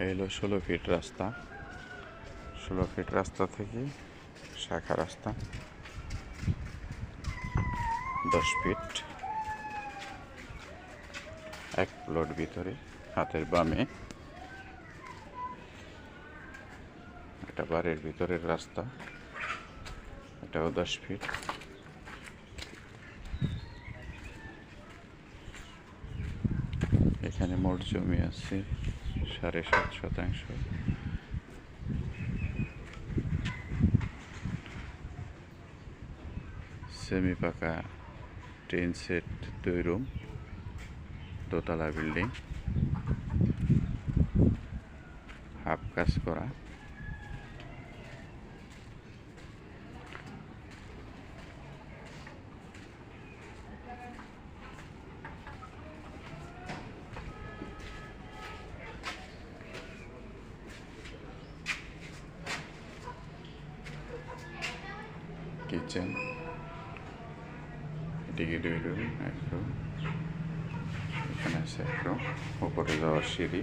এই হলো ষোলো ফিট রাস্তা। ষোলো ফিট রাস্তা থেকে শাখা রাস্তা। দশ ফিট এক প্লট ভিতরে, হাতের বামে। এটা বাড়ির ভিতরের রাস্তা। এটাও দশ ফিট এখানে মোট জমি আছে। সাড়ে সাত শতাংশ। সেমি পাকা টেন সেট দুই রুম দোতলা বিল্ডিং হাফ কাজ করা। কিচেন এদিকে দুই রুম এক রুম এখানে আছে এক রুম উপরে যাওয়ার সিঁড়ি।